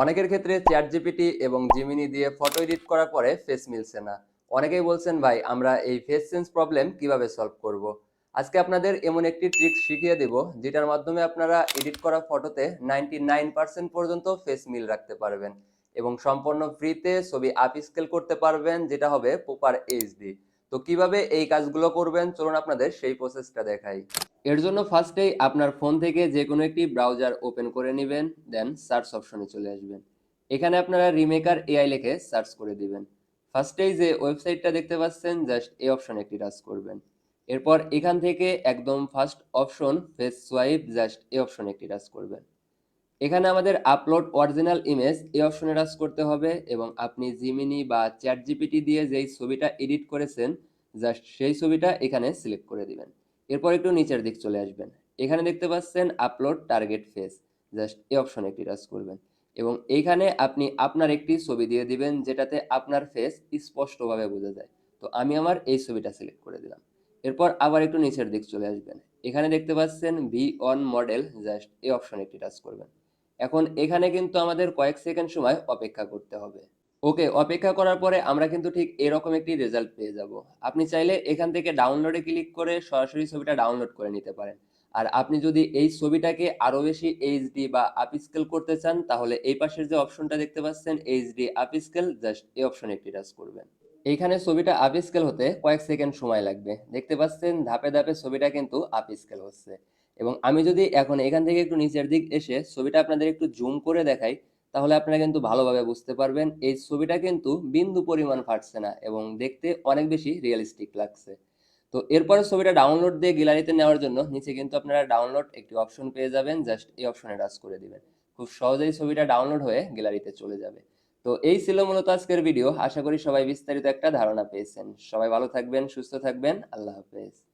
অনেকের ক্ষেত্রে chat GPT এবং জিমিনি দিয়ে ফটো এডিট করার পরে ফেস মিলছে না অনেকেই বলছেন, ভাই, আমরা এই ফেস চেঞ্জ প্রবলেম কীভাবে সলভ করব। আজকে আপনাদের এমন একটি ট্রিক্স শিখিয়ে দেব, যেটার মাধ্যমে আপনারা এডিট করা ফটোতে নাইনটি পর্যন্ত ফেস মিল রাখতে পারবেন এবং সম্পূর্ণ ফ্রিতে ছবি আপ স্কেল করতে পারবেন, যেটা হবে পোপার এইচডি তো কীভাবে এই কাজগুলো করবেন? চলুন আপনাদের সেই প্রসেসটা দেখাই। এর জন্য ফার্স্টেই আপনার ফোন থেকে যে কোনো একটি ব্রাউজার ওপেন করে নেবেন দেন সার্চ অপশনে চলে আসবেন। এখানে আপনারা রিমেকার এআই লিখে সার্চ করে দিবেন। ফার্স্টেই যে ওয়েবসাইটটা দেখতে পাচ্ছেন জাস্ট এই অপশনে একটি টাচ করবেন। এরপর এখান থেকে একদম first option face swipe just এই অপশনে একটি টাচ করবেন। এখানে আমাদের আপলোড অরিজিনাল ইমেজ এই অপশনে টাচ করতে হবে এবং আপনি জিমিনি বা চ্যাট জিপিটি দিয়ে যেই ছবিটা এডিট করেছেন জাস্ট সেই ছবিটা এখানে সিলেক্ট করে দিবেন। এরপর একটু নিচের দিক চলে আসবেন। এখানে দেখতে পাচ্ছেন আপলোড টার্গেট ফেস জাস্ট এই অপশনে একটি টাচ করবেন। এবং এইখানে আপনি আপনার একটি ছবি দিয়ে দিবেন যেটাতে আপনার ফেস স্পষ্টভাবে বোঝা যায়। তো আমি আমার এই ছবিটা সিলেক্ট করে দিলাম। এরপর আবার একটু নিচের দিক চলে আসবেন। এখানে দেখতে পাচ্ছেন ভি অন মডেল জাস্ট এই অপশনে একটি টাচ করবেন। এখন এখানে কিন্তু আমাদের কয়েক সেকেন্ড সময় অপেক্ষা করতে হবে। ওকে, অপেক্ষা করার পরে আমরা কিন্তু ঠিক এরকম একটি রেজাল্ট পেয়ে যাব। আপনি চাইলে এখান থেকে ডাউনলোডে ক্লিক করে সরাসরি ছবিটা ডাউনলোড করে নিতে পারেন। আর আপনি যদি এই ছবিটাকে আরও বেশি এইচডি বা আপস্কেল করতে চান, তাহলে এই পাশের যে অপশনটা দেখতে পাচ্ছেন, এইচডি আপস্কেল, জাস্ট এই অপশনে একটি টাচ করবেন। এইখানে ছবিটা আপস্কেল হতে কয়েক সেকেন্ড সময় লাগবে। দেখতে পাচ্ছেন, ধাপে ধাপে ছবিটা কিন্তু আপস্কেল হচ্ছে। এবং আমি যদি এখন এখান থেকে একটু নিচের দিক এসে ছবিটা আপনাদের একটু জুম করে দেখাই, তাহলে আপনারা কিন্তু ভালোভাবে বুঝতে পারবেন এই ছবিটা কিন্তু বিন্দু পরিমাণ ফাটছে না এবং দেখতে অনেক বেশি রিয়েলিস্টিক লাগছে। তো এরপরে ছবিটা ডাউনলোড দিয়ে গ্যালারিতে নেওয়ার জন্য নিচে কিন্তু আপনারা ডাউনলোড একটি অপশন পেয়ে যাবেন জাস্ট এই অপশনে টাচ করে দিবেন। খুব সহজেই ছবিটা ডাউনলোড হয়ে গ্যালারিতে চলে যাবে। তো এই ছিল মূলত আজকের ভিডিও আশা করি সবাই বিস্তারিত একটা ধারণা পেয়েছেন। সবাই ভালো থাকবেন, সুস্থ থাকবেন, আল্লাহ হাফেজ।